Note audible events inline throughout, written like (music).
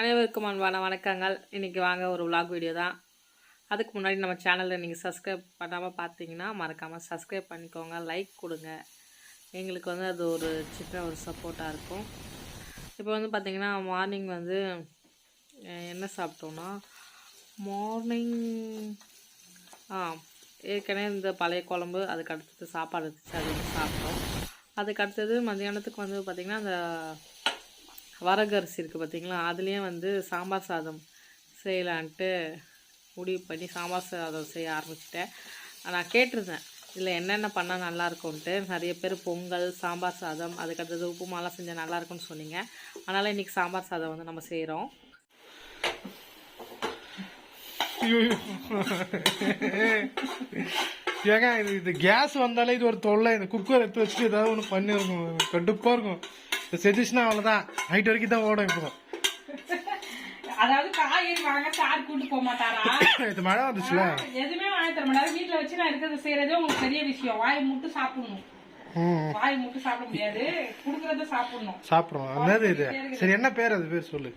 அனைவருக்கும் அன்பான வணக்கங்கள். இன்றைக்கி வாங்க ஒரு விலாக் வீடியோ தான். அதுக்கு முன்னாடி நம்ம சேனலில் நீங்கள் சப்ஸ்கிரைப் பண்ணாமல் பார்த்தீங்கன்னா மறக்காமல் சப்ஸ்கிரைப் பண்ணிக்கோங்க லைக் கொடுங்க. எங்களுக்கு வந்து அது ஒரு சின்ன ஒரு சப்போர்ட்டாக இருக்கும். இப்போ வந்து பார்த்திங்கன்னா மார்னிங் வந்து என்ன சாப்பிட்டோன்னா மார்னிங் ஆ ஏற்கனவே இந்த பழைய குழம்பு அதுக்கு அடுத்தது சாப்பாடு இருந்துச்சு அது வந்து சாப்பிட்டோம். அதுக்கு அடுத்தது மத்தியானத்துக்கு வந்து பார்த்திங்கன்னா அந்த வரகரிசி இருக்குது பார்த்திங்களா அதுலேயும் வந்து சாம்பார் சாதம் செய்யலான்ட்டு முடிவு பண்ணி சாம்பார் சாதம் செய்ய ஆரம்பிச்சிட்டேன். நான் கேட்டிருந்தேன் இதில் என்னென்ன பண்ணால் நல்லாயிருக்குன்ட்டு நிறைய பேர் பொங்கல் சாம்பார் சாதம் அதுக்கடுத்தது உப்புமாலாம் செஞ்சால் நல்லா இருக்கும்னு சொன்னீங்க. அதனால் இன்றைக்கி சாம்பார் சாதம் வந்து நம்ம செய்கிறோம் (laughs) ஏங்க இது கேஸ் வந்தாலே இது ஒரு தொல்லை. இந்த குக்கர் எடுத்து வச்சுட்டு ஏதாவது ஒன்று பண்ணியிருக்கும் கடுப்பாக இருக்கும். செஞ்சிச்சுன்னா அவ்வளோதான் நைட் வரைக்கும் தான் ஓடும் இப்போ அதாவது காய்கறி வாங்க சார் கூட்டு போக மாட்டாரா? இது மழை வந்துச்சுல. எதுவுமே வாங்கி தர மாட்டாரு. வீட்டுல வச்சு நான் இருக்கிறத செய்யறதே உங்களுக்கு பெரிய விஷயம். வாய் முட்டு சாப்பிடணும். வாய் முட்டு சாப்பிட முடியாது. குடுக்கறத சாப்பிடணும். சாப்பிட்றோம் என்னது இது? சரி என்ன பேர் அது? பேர் சொல்லு.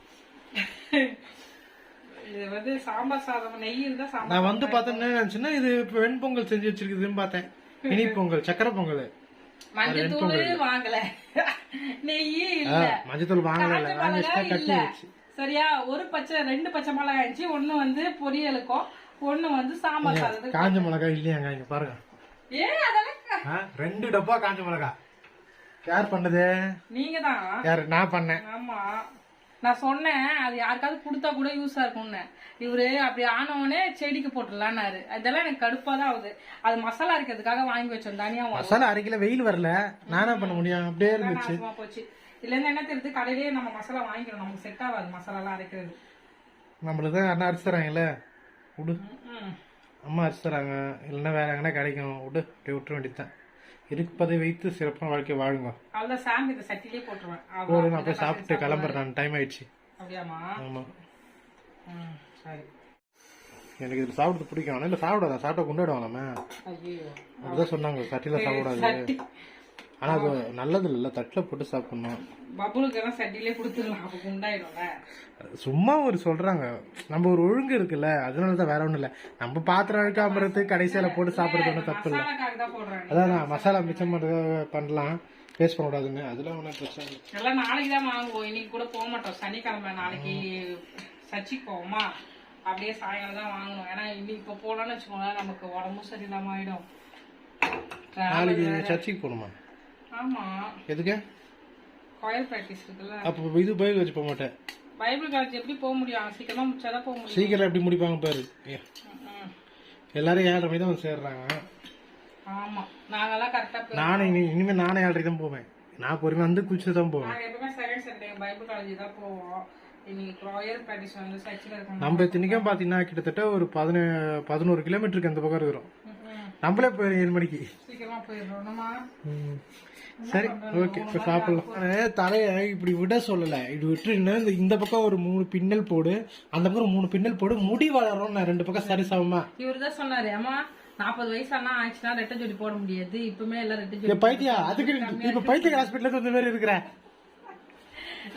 இது வந்து சாம்பார் சாதம் நெய் இருந்தா சாம்பார் நான் வந்து பார்த்தேன் என்ன நினைச்சேன்னா இது இப்போ வெண்பொங்கல் செஞ்சு வச்சிருக்குதுன்னு பார்த்தேன். இனி பொங்கல் சக்கரை பொங்கல். மஞ்சள் தூள் வாங்கல. நெய் இல்ல. மஞ்சத்தூள் வாங்கல வாங்கி இல்ல. சரியா ஒரு பச்சை ரெண்டு பச்சை மிளகாய் இருந்துச்சு. ஒண்ணு வந்து பொரியலுக்கும் ஒண்ணு வந்து சாம்பார் சாதத்துக்கு காஞ்ச மிளகாய் இல்லையாங்க இங்க பாருங்க. ஏன் அதெல்லாம் ரெண்டு டப்பா காஞ்ச மிளகாய் யார் பண்ணது? நீங்க தான் யார் நான் பண்ணேன். ஆமா. நான் சொன்னேன் அது யாருக்காவது கொடுத்தா கூட யூஸா இருக்கும்னு. இவரு அப்படி ஆனவனே செடிக்கு போட்டுடலான்னாரு. அதெல்லாம் எனக்கு கடுப்பா தான் ஆகுது. அது மசாலா அரைக்கிறதுக்காக வாங்கி வச்சோம் தனியா வாங்கி. மசாலா அரைக்கல வெயில் வரல. நான் பண்ண முடியும்? அப்படியே இருந்துச்சு. போச்சு. இதுல இருந்து என்ன தெரியுது கடையிலேயே நம்ம மசாலா வாங்கிக்கிறோம். நமக்கு செட் ஆகாது மசாலா எல்லாம் அரைக்கிறது. நம்மளுக்கு அண்ணா அரிசி தராங்கல்ல? விடு. அம்மா அரிசி தராங்க. இல்லைன்னா வேற எங்கன்னா கிடைக்கும். விடு. அப்படியே விட்டுற வேண்டியதுதான். இருப்பதை வைத்து சிறப்பான வாழ்க்கை வாழுங்க. அவ்வளவுதான் சாமி இந்த சட்டிலேயே போட்டுருவேன். போடு. நான் போய் சாப்பிட்டு கிளம்புறேன் நான் டைம் ஆயிடுச்சு. அப்படியாமா ஆமா. சரி. எனக்கு இது சாப்பிடுறது பிடிக்கும். ஆனால் இல்லை சாப்பிடாதான் சாப்பிட்டா கொண்டாடுவாங்களாமே அப்படிதான் சொன்னாங்க சட்டியில் சாப்பிடாது. ஆனால் அது நல்லது இல்லைல்ல தட்டில் போட்டு சாப்பிடணும். பபுளுக்கு எல்லாம் சட்டிலே கொடுத்துடலாம் அப்ப குண்டாயிடும்ல. சும்மா ஒரு சொல்றாங்க நம்ம ஒரு ஒழுங்கு இருக்குல்ல அதனால தான் வேற ஒண்ணும் இல்ல. நம்ம பாத்திரம் அழுக்காமறது கடைசியில போட்டு சாப்பிடுறது ஒன்றும் தப்பு இல்லை. அதான் மசாலா மிச்சம் பண்ணலாம். வேஸ்ட் பண்ணக்கூடாதுன்னு அதெல்லாம் ஒன்றும் பிரச்சனை இல்லை. எல்லாம் நாளைக்கு தான் வாங்குவோம் இன்னைக்கு கூட போக மாட்டோம். சனிக்கிழமை நாளைக்கு சர்ச்சுக்கு போவோமா அப்படியே சாயங்காலம் தான் வாங்கணும். ஏன்னா இன்னைக்கு இப்போ போனோம்னு வச்சுக்கோங்களேன் நமக்கு உடம்பும் சரியில்லாம ஆயிடும். நாளைக்கு. சர்ச்சுக்கு போகணுமா? ஆமா. எதுக்கு? கோயில் ப்ராக்டிஸ் இருக்குல்ல. அப்போ இது பயில் வச்சு போக மாட்டேன். பைபிள் காலேஜ் எப்படி போக முடியும்? சீக்கிரமா முடிச்சாதான் போக முடியும். சீக்கிரம் எப்படி முடிப்பாங்க பாரு. எல்லாரும் ஏழரை மணி தான் வந்து சேர்றாங்க. ஆமா. நாங்கெல்லாம் கரெக்டா நானே இனி இனிமே நானே ஏழரை தான் போவேன். நான் பொறுமை வந்து குளிச்சு தான் போவேன். நாங்க எப்பவுமே செகண்ட் சண்டே பைபிள் காலேஜ் தான் போவோம். நம்ம இத்தனைக்கும் பார்த்தீங்கன்னா கிட்டத்தட்ட ஒரு பதினே பதினோரு கிலோமீட்டருக்கு அந்த பக்கம் இருக்கிறோம். நம்மளே போயிடும் ஏழு மணிக்கு. சீக்கிரமா போயிடுறோம்மா ம். சரி ஓகே இப்போ சாப்பிடலாம். தலைய இப்படி விட சொல்லல. இப்படி விட்டுருந்தா இந்த இந்த பக்கம் ஒரு மூணு பின்னல் போடு. அந்த பக்கம் மூணு பின்னல் போடு. முடி வளரும் நான் ரெண்டு பக்கம் சரி சமமா? இவர் தான் சொன்னாரு அம்மா நாற்பது வயசானா ஆச்சுன்னா ரெட்டை ஜோடி போட முடியாது. இப்பவுமே எல்லாம் ரெட்டை ஜோடி இப்ப பைத்தியா அதுக்கு இப்ப பைத்திய ஹாஸ்பிட்டல இந்த மாதிரி இருக்கிற?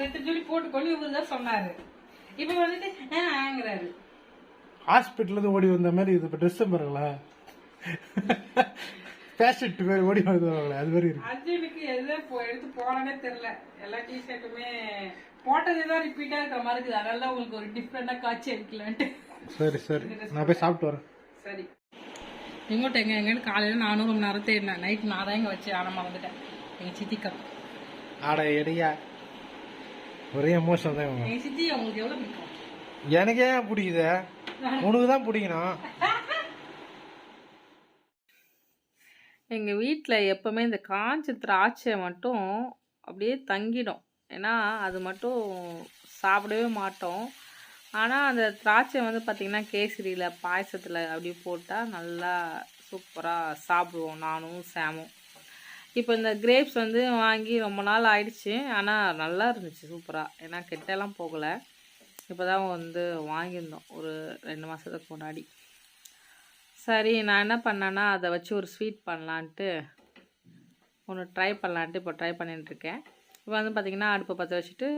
ரெட்டை ஜோடி போட்டுக்கொண்டு இவர் தான் சொன்னாரு. இப்ப வந்துட்டு ஆங்கிறாரு. ஓடி வந்த மாதிரி இது இப்ப ட்ரெஸ் பாருங்களேன். பேஷண்ட் மாதிரி ஓடி வருவாங்களே அது மாதிரி இருக்கு. அர்ஜுனுக்கு எதை எடுத்து போனனே தெரியல. எல்லா டிஷர்ட்டுமே போட்டதுதான் ரிப்பீட்டா இருக்கிற மாதிரி இருக்குது. அதனால தான் உங்களுக்கு ஒரு டிஃப்ரெண்டா காட்சி அடிக்கலான்ட்டு சரி சரி. நான் போய் சாப்பிட்டு வரேன். சரி. எங்கோட்ட எங்க எங்கன்னு காலையில நானும் ரொம்ப நேரம் தேடினேன். நைட் நான் தான் இங்க வச்சு ஆனமா வந்துட்டேன். எங்க சித்திக்கா. ஆட எடையா ஒரே எமோஷன் தான் எங்க சித்தி உங்களுக்கு எவ்வளவு பிடிக்கும்? எனக்கே ஏன் பிடிக்குது? உனக்கு தான் பிடிக்கணும். (laughs) எங்கள் வீட்டில் எப்போவுமே இந்த காஞ்ச திராட்சை மட்டும் அப்படியே தங்கிடும். ஏன்னா அது மட்டும் சாப்பிடவே மாட்டோம். ஆனால் அந்த திராட்சை வந்து பார்த்திங்கன்னா கேசரியில் பாயசத்தில் அப்படி போட்டால் நல்லா சூப்பராக சாப்பிடுவோம் நானும் சாமும். இப்போ இந்த கிரேப்ஸ் வந்து வாங்கி ரொம்ப நாள் ஆயிடுச்சு. ஆனால் நல்லா இருந்துச்சு சூப்பராக ஏன்னா கெட்டெல்லாம் போகலை. இப்போ தான் வந்து வாங்கியிருந்தோம். ஒரு ரெண்டு மாதத்துக்கு முன்னாடி. சரி நான் என்ன பண்ணேன்னா அதை வச்சு ஒரு ஸ்வீட் பண்ணலான்ட்டு ஒன்று ட்ரை பண்ணலான்ட்டு இப்போ ட்ரை பண்ணிட்டுருக்கேன். இப்போ வந்து பார்த்திங்கன்னா அடுப்பை பற்ற வச்சுட்டு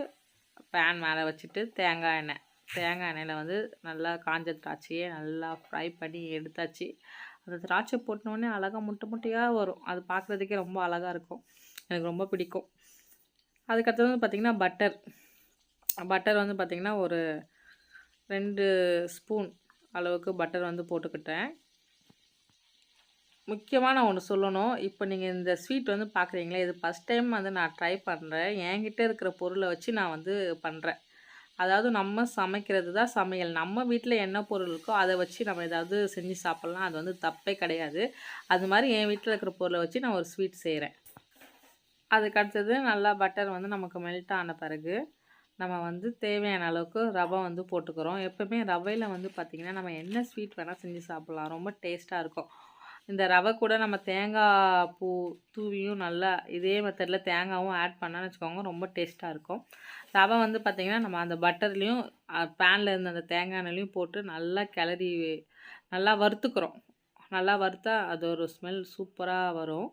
பேன் மேலே வச்சுட்டு தேங்காய் எண்ணெய். தேங்காய் எண்ணெயில் வந்து நல்லா காஞ்ச திராட்சையை நல்லா ஃப்ரை பண்ணி எடுத்தாச்சு. அந்த திராட்சை போட்டினோடனே அழகாக முட்டை முட்டையாக வரும். அது பார்க்குறதுக்கே ரொம்ப அழகாக இருக்கும். எனக்கு ரொம்ப பிடிக்கும். அதுக்கடுத்தது வந்து பார்த்திங்கன்னா பட்டர் பட்டர் வந்து பார்த்திங்கன்னா ஒரு ரெண்டு ஸ்பூன் அளவுக்கு பட்டர் வந்து போட்டுக்கிட்டேன். முக்கியமாக நான் ஒன்று சொல்லணும். இப்போ நீங்கள் இந்த ஸ்வீட் வந்து பார்க்குறீங்களே இது ஃபஸ்ட் டைம் வந்து நான் ட்ரை பண்ணுறேன் என்கிட்ட இருக்கிற பொருளை வச்சு நான் வந்து பண்ணுறேன் அதாவது நம்ம சமைக்கிறது தான் சமையல். நம்ம வீட்டில் என்ன பொருள் இருக்கோ அதை வச்சு நம்ம ஏதாவது செஞ்சு சாப்பிட்லாம். அது வந்து தப்பே கிடையாது. அது மாதிரி என் வீட்டில் இருக்கிற பொருளை வச்சு நான் ஒரு ஸ்வீட் செய்கிறேன் அதுக்கு அடுத்தது நல்லா பட்டர் வந்து நமக்கு மெல்ட் ஆன பிறகு நம்ம வந்து தேவையான அளவுக்கு ரவை வந்து போட்டுக்கிறோம். எப்போவுமே ரவையில் வந்து பார்த்திங்கன்னா நம்ம என்ன ஸ்வீட் வேணால் செஞ்சு சாப்பிட்லாம். ரொம்ப டேஸ்ட்டாக இருக்கும். இந்த ரவை கூட நம்ம தேங்காய் பூ தூவியும் நல்லா இதே மெத்தடில் தேங்காவும் ஆட் பண்ணான்னு வச்சுக்கோங்க ரொம்ப டேஸ்ட்டாக இருக்கும். ரவை வந்து பார்த்திங்கன்னா நம்ம அந்த பட்டர்லேயும் பேனில் இருந்த அந்த தேங்காய் எண்ணெயிலையும் போட்டு நல்லா கிளறி நல்லா வறுத்துக்கிறோம். நல்லா வறுத்தா அது ஒரு ஸ்மெல் சூப்பராக வரும்.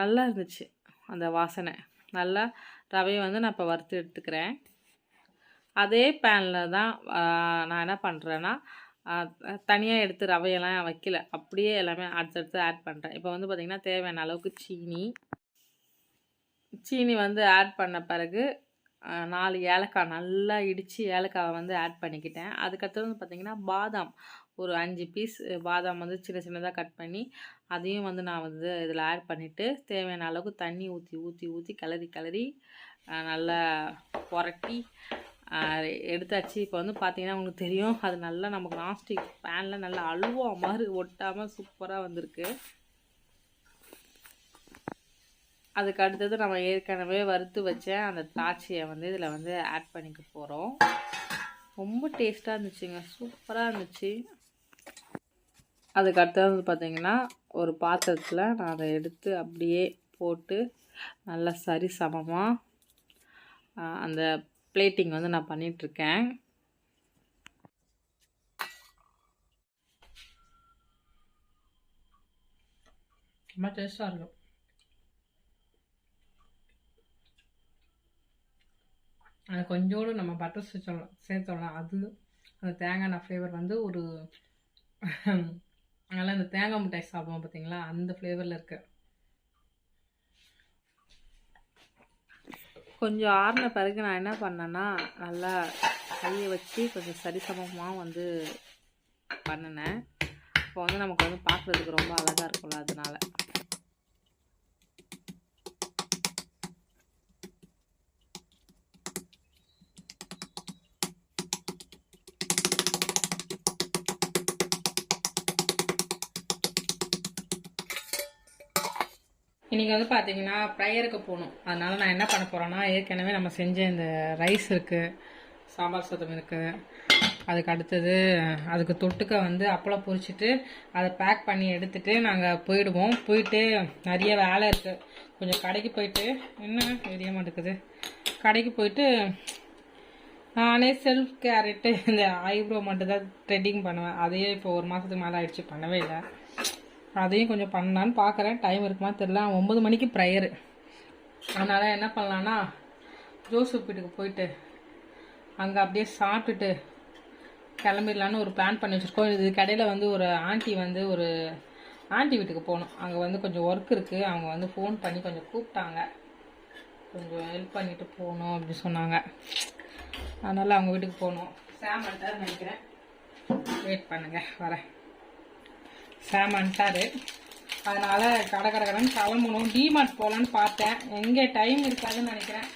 நல்லா இருந்துச்சு அந்த வாசனை. நல்லா ரவையை வந்து நான் இப்போ வறுத்து எடுத்துக்கிறேன். அதே பேனில் தான் நான் என்ன பண்ணுறேன்னா தனியாக எடுத்து ரவையெல்லாம் வைக்கல. அப்படியே எல்லாமே அடுத்தடுத்து ஆட் பண்ணுறேன் இப்போ வந்து பார்த்திங்கன்னா தேவையான அளவுக்கு சீனி. சீனி வந்து ஆட் பண்ண பிறகு நாலு ஏலக்காய் நல்லா இடித்து ஏலக்காவை வந்து ஆட் பண்ணிக்கிட்டேன். அதுக்கடுத்தது வந்து பார்த்திங்கன்னா பாதாம். ஒரு அஞ்சு பீஸ் பாதாம் வந்து சின்ன சின்னதாக கட் பண்ணி அதையும் வந்து நான் வந்து இதில் ஆட் பண்ணிவிட்டு தேவையான அளவுக்கு தண்ணி ஊற்றி ஊற்றி ஊற்றி கிளறி கிளறி நல்லா புரட்டி எடுத்தாச்சு. இப்போ வந்து பார்த்தீங்கன்னா உங்களுக்கு தெரியும் அது நல்லா நமக்கு நான்ஸ்டிக் பேனில் நல்லா அழுவா மாதிரி ஒட்டாமல் சூப்பராக வந்திருக்கு. அதுக்கு அடுத்தது நம்ம ஏற்கனவே வறுத்து வச்ச அந்த திராட்சையை வந்து இதில் வந்து ஆட் பண்ணிக்க போகிறோம் ரொம்ப டேஸ்ட்டாக இருந்துச்சுங்க சூப்பராக இருந்துச்சு. அதுக்கு அடுத்தது வந்து பார்த்தீங்கன்னா ஒரு பாத்திரத்தில் நான் அதை எடுத்து அப்படியே போட்டு நல்லா சரி சமமாக அந்த பிளேட்டிங் வந்து நான் பண்ணிகிட்ருக்கேன் ரொம்ப டேஸ்ட்டாக இருக்கும். அது கொஞ்சோடு நம்ம பட்டர் சேர்த்தோம் சேர்த்தோம்ல அது அந்த தேங்காய் நான் ஃப்ளேவர் வந்து ஒரு (laughs) அதனால் இந்த தேங்காய் மிட்டாய் சாப்பிடுவோம் பார்த்தீங்களா அந்த ஃப்ளேவரில் இருக்குது கொஞ்சம் ஆறின பிறகு நான் என்ன பண்ணேன்னா நல்லா கையை வச்சு கொஞ்சம் சரிசமமாக வந்து பண்ணினேன். இப்போ வந்து நமக்கு வந்து பார்க்குறதுக்கு ரொம்ப அழகாக இருக்கும்ல அதனால. இன்றைக்கி வந்து பார்த்தீங்கன்னா ப்ரேயருக்கு போகணும். அதனால் நான் என்ன பண்ண போகிறேன்னா ஏற்கனவே நம்ம செஞ்ச இந்த ரைஸ் இருக்குது சாம்பார் சாதம் இருக்குது அதுக்கு அடுத்தது அதுக்கு தொட்டுக்க வந்து அப்பளம் பொரிச்சிட்டு அதை பேக் பண்ணி எடுத்துகிட்டு நாங்கள் போயிடுவோம். போயிட்டு நிறைய வேலை இருக்குது கொஞ்சம் கடைக்கு போயிட்டு என்ன தெரிய மாட்டேங்குது கடைக்கு போயிட்டு நானே செல்ஃப் கேரட்டு இந்த ஐப்ரோ மட்டும் தான் த்ரெட்டிங் பண்ணுவேன். அதையே இப்போ ஒரு மாதத்துக்கு மேலே ஆயிடுச்சு பண்ணவே இல்லை. அதையும் கொஞ்சம் பண்ணலான்னு பார்க்குறேன் டைம் இருக்குமா தெரில ஒம்பது மணிக்கு ப்ரேயரு அதனால் என்ன பண்ணலான்னா ஜோசப் வீட்டுக்கு போயிட்டு அங்கே அப்படியே சாப்பிட்டுட்டு கிளம்பிடலான்னு ஒரு பிளான் பண்ணி வச்சுருக்கோம். இது கடையில் வந்து ஒரு ஆண்டி வந்து ஒரு ஆண்டி வீட்டுக்கு போகணும். அங்கே வந்து கொஞ்சம் ஒர்க் இருக்குது அவங்க வந்து ஃபோன் பண்ணி கொஞ்சம் கூப்பிட்டாங்க. கொஞ்சம் ஹெல்ப் பண்ணிட்டு போகணும் அப்படி சொன்னாங்க. அதனால் அவங்க வீட்டுக்கு போகணும். சாம் நினைக்கிறேன். வெயிட் பண்ணுங்கள் வரேன். சாம் அதனால் கடை கடை கிளம்பணும் டிமார்ட் போகலான்னு பார்த்தேன். எங்கே டைம் இருக்காதுன்னு நினைக்கிறேன்.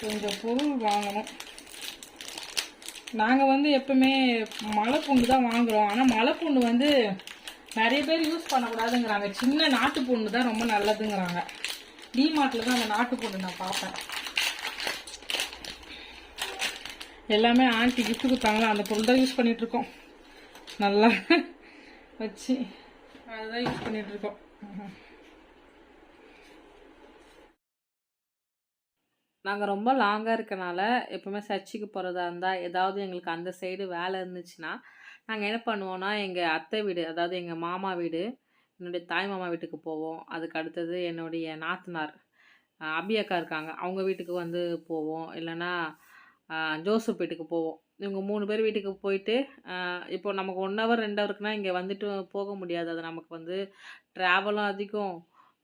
கொஞ்சம் பொருள் வாங்கணும். நாங்கள் வந்து எப்பவுமே மலைப்பூண்டு தான் வாங்குறோம். ஆனால் மலைப்பூண்டு வந்து நிறைய பேர் யூஸ் பண்ணக்கூடாதுங்கிறாங்க. சின்ன நாட்டு பூண்டு தான் ரொம்ப நல்லதுங்கிறாங்க. டிமார்ட்டில் தான் அந்த நாட்டு பூண்டு நான் பார்ப்பேன். எல்லாமே ஆண்டி கிஃப்ட் கொடுத்தாங்களா? அந்த பொருள் தான் யூஸ் பண்ணிகிட்ருக்கோம் நல்லா வச்சு அதுதான் யூஸ் பண்ணிட்டு இருக்கோம். நாங்கள் ரொம்ப லாங்காக இருக்கனால எப்போவுமே சர்ச்சுக்கு போகிறதா இருந்தால் ஏதாவது எங்களுக்கு அந்த சைடு வேலை இருந்துச்சுன்னா நாங்கள் என்ன பண்ணுவோன்னா எங்கள் அத்தை வீடு அதாவது எங்கள் மாமா வீடு என்னுடைய தாய் மாமா வீட்டுக்கு போவோம். அதுக்கு அடுத்தது என்னுடைய நாத்தனார் அபி அக்கா இருக்காங்க. அவங்க வீட்டுக்கு வந்து போவோம். இல்லைன்னா ஜோசப் வீட்டுக்கு போவோம். இவங்க மூணு பேர் வீட்டுக்கு போயிட்டு இப்போது இப்போ நமக்கு ஒன் ஹவர் ரெண்டு ஹவருக்குனா இங்கே வந்துட்டு போக முடியாது. அது நமக்கு வந்து ட்ராவலும் அதிகம்.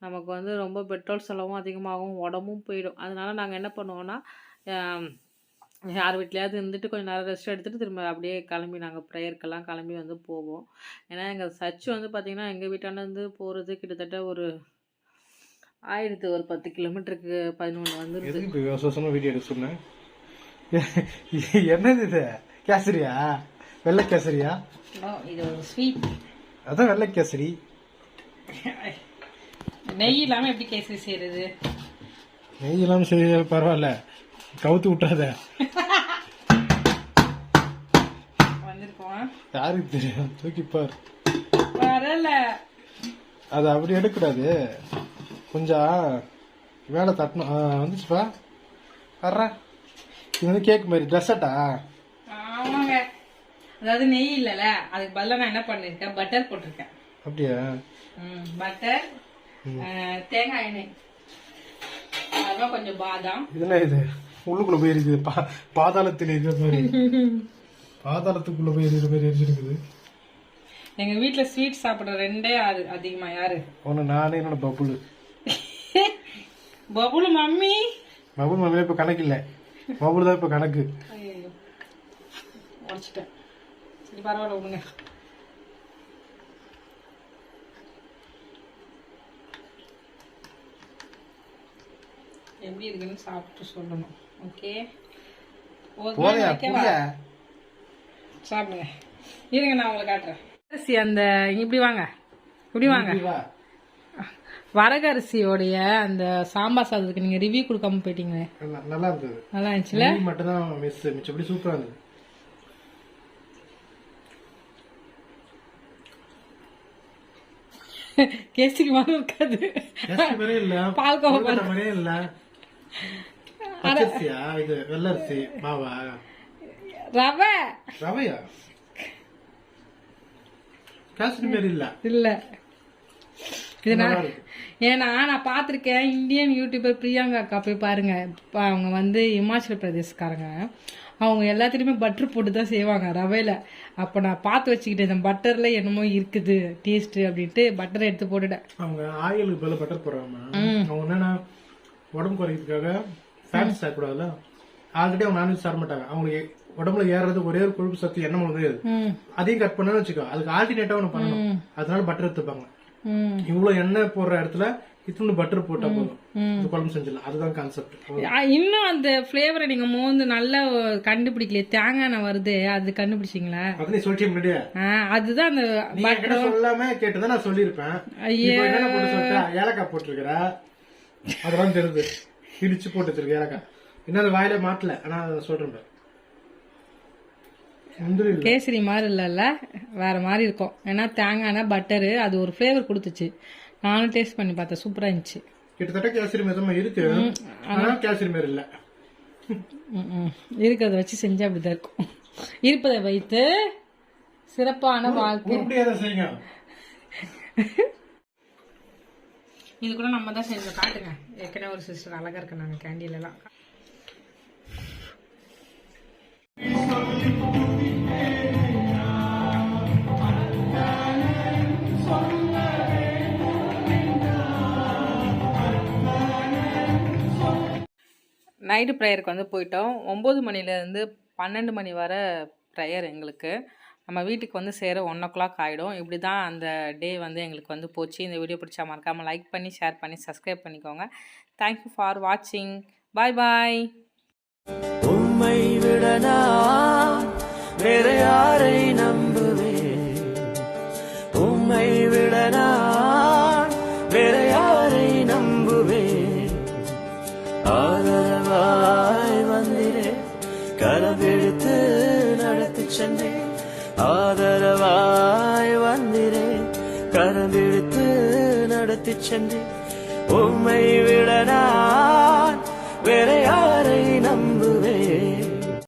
நமக்கு வந்து ரொம்ப பெட்ரோல் செலவும் அதிகமாகும். உடம்பும் போயிடும். அதனால் நாங்கள் என்ன பண்ணுவோன்னா யார் வீட்லையாவது இருந்துட்டு கொஞ்சம் நேரம் ரெஸ்ட் எடுத்துகிட்டு திரும்ப அப்படியே கிளம்பி நாங்கள் ப்ரேயருக்கெல்லாம் கிளம்பி வந்து போவோம். ஏன்னா எங்கள் சர்ச் வந்து பார்த்திங்கன்னா எங்கள் வீட்டாண்டருந்து போகிறது கிட்டத்தட்ட ஒரு ஆயிரத்து ஒரு பத்து கிலோமீட்டருக்கு பதினொன்று வந்துருது. வீடியோ எடுத்து சொன்னேன் (laughs) என்னது இது? கேசரியா? வெள்ளை கேசரியா? இது ஒரு ஸ்வீட் அதான் வெள்ளை கேசரி. நெய் இல்லாம எப்படி கேசரி செய்யறது நெய் இல்லாமல் சரி பரவாயில்ல. கவுத்து விட்டாத. வந்திருக்கோம்? யாருக்கு தெரியும்? தூக்கி பார். வரல. அது அப்படி எடுக்கக்கூடாது. கொஞ்சம் வேலை தட்டணும். வந்துச்சுப்பா. வர்றா. இது வந்து கேக் மாதிரி ட்ரெஸ்ஸட்டா ஆமாங்க. அதாவது நெய் இல்லைல்ல அதுக்கு பதிலா நான் என்ன பண்ணிருக்கேன் பட்டர் போட்டிருக்கேன். அப்படியா? பட்டர் தேங்காய் எண்ணெய். அப்புறம் கொஞ்சம் பாதாம். இதெல்லாம் இது? உள்ளுக்குள்ள போய் இருக்குது பா பாதாளத்தில் இருக்கிற மாதிரி. பாதாளத்துக்குள்ள போய் இருக்கிற மாதிரி எரிஞ்சிருக்குது. எங்க வீட்ல ஸ்வீட் சாப்பிடுற ரெண்டே ஆறு அதிகமா யாரு? ஒன்று நானே என்னோட பப்புள். பபுலு மம்மி. பப்புள் மாமே இப்போ கணக்கு இல்லை பப்புள் தான் இப்போ கணக்கு. ஐயோ உடச்சிட்டேன். சரி பரவாயில்ல விடுங்க. எப்படி இருக்குன்னு சாப்பிட்டு சொல்லணும். ஓகே சாப்பிடுங்க. இருங்க நான் உங்களுக்கு காட்டுறேன். அரிசி அந்த இப்படி வாங்க. இப்படி வாங்க. வா. வரகரிசியோடைய அந்த சாம்பார் சாதத்துக்கு நீங்க ரிவ்யூ கொடுக்காம போயிட்டீங்களே. நல்லா- இருந்தது. நல்லா இருந்துச்சுல? மட்டும் தான் மிஸ் மிச்சப்படி சூப்பரா இருந்தது. (laughs) கேசரி மாதிரி இருக்காது. பால்கோவா மாதிரியே இல்ல. (laughs) பச்சரிசியா? இது வெள்ளரிசி மாவா? ரவை. ரவையா? (laughs) கேசரி மாதிரி இல்ல. இல்ல. ஏன்னா நான் பார்த்துருக்கேன் இந்தியன் யூடியூபர் பிரியங்கா அக்கா போய் பாருங்க. இப்ப அவங்க வந்து இமாச்சல பிரதேஷ்காரங்க அவங்க எல்லாத்துலேயுமே பட்டர் போட்டு தான் செய்வாங்க ரவையில. அப்போ நான் பார்த்து வச்சுக்கிட்டேன் இந்த பட்டர்ல என்னமோ இருக்குது டேஸ்ட் அப்படின்ட்டு பட்டரை எடுத்து போட்டுட்டேன். அவங்க ஆயிலுக்கு பதிலா பட்டர் போடுறாங்க அவங்க என்னன்னா உடம்பு குறைக்கிறதுக்காக ஃபேட் சாப்பிடாதுல. ஆல்ரெடி அவங்க நான்வெஜ் சாப்பிட மாட்டாங்க. அவங்களுக்கு உடம்புல ஏறது ஒரே ஒரு கொழுப்பு சத்து எண்ணெய் மூலம் தான் ஏறுது. ம். அதையும் கட் பண்ணணும்னு வச்சுக்கோ அதுக்கு ஆல்டர்னேட்டா ஒன்று பண்ணணும். அதனால பட்டர் எடுத்துப்பாங்க. இவ்வளவு எண்ணெய் போடுற இடத்துல இத்தனை பட்டர் போட்டா போதும். குழம்பு செஞ்சிடலாம். அதுதான் கான்செப்ட் இன்னும் அந்த ஃப்ளேவரை நீங்க மோந்து நல்லா கண்டுபிடிக்கல தேங்காய் வருது அது கண்டுபிடிச்சிங்களா? அது நீ சொல்லிட்டே முன்னாடியே. அதுதான் அந்த என்கிட்ட சொல்லாம கேட்டுதான் நான் சொல்லியிருப்பேன். ஐயே. போட்டு சொல்லிட்டா? ஏலக்காய் போட்டிருக்கிற. அதெல்லாம் தெரியுது. இடிச்சு போட்டு வச்சிருக்க ஏலக்காய். இன்னும் அது வாயில மாட்டல. ஆனா சொல்றேன் கேசரி மாதிரி இல்லைல்ல. வேற மாதிரி இருக்கும். ஏன்னா தேங்காய் எண்ணெய் பட்டரு அது ஒரு ஃப்ளேவர் கொடுத்துச்சு. நானும் டேஸ்ட் பண்ணி பார்த்தேன். சூப்பராக இருந்துச்சு. கிட்டத்தட்ட கேசரி மிதமா இருக்கு. ஆனா கேசரி மாரி இல்ல. இருக்கிறத வச்சு செஞ்சா அப்படிதான் இருக்கும். இருப்பதை வைத்து சிறப்பான வாழ்க்கை. இது கூட நம்ம தான் செஞ்சோம். காட்டுங்க ஏற்கனவே ஒரு சிஸ்டர் அழகா இருக்கு நாங்கள் கேண்டீன்லாம் நைட்டு ப்ரேயருக்கு வந்து போயிட்டோம். ஒம்பது மணிலேருந்து பன்னெண்டு மணி வரை ப்ரேயர் எங்களுக்கு. நம்ம வீட்டுக்கு வந்து சேர ஒன் ஓ கிளாக் ஆகிடும் இப்படி தான் அந்த டே வந்து எங்களுக்கு வந்து போச்சு. இந்த வீடியோ பிடிச்சா மறக்காமல் லைக் பண்ணி ஷேர் பண்ணி சப்ஸ்கிரைப் பண்ணிக்கோங்க. தேங்க்யூ ஃபார் வாட்சிங் பாய் பாய் உம்மை விட வேற யாரை நம்புவேன்? உம்மை விட வேற யாரை நம்புவேன்? ஆதரவாய் வந்திரே கலவெடுத்து நடத்தி சென்றேன். ஆதரவாய் வந்திரே கரவெடுத்து நடத்தி சென்றேன். உம்மை விட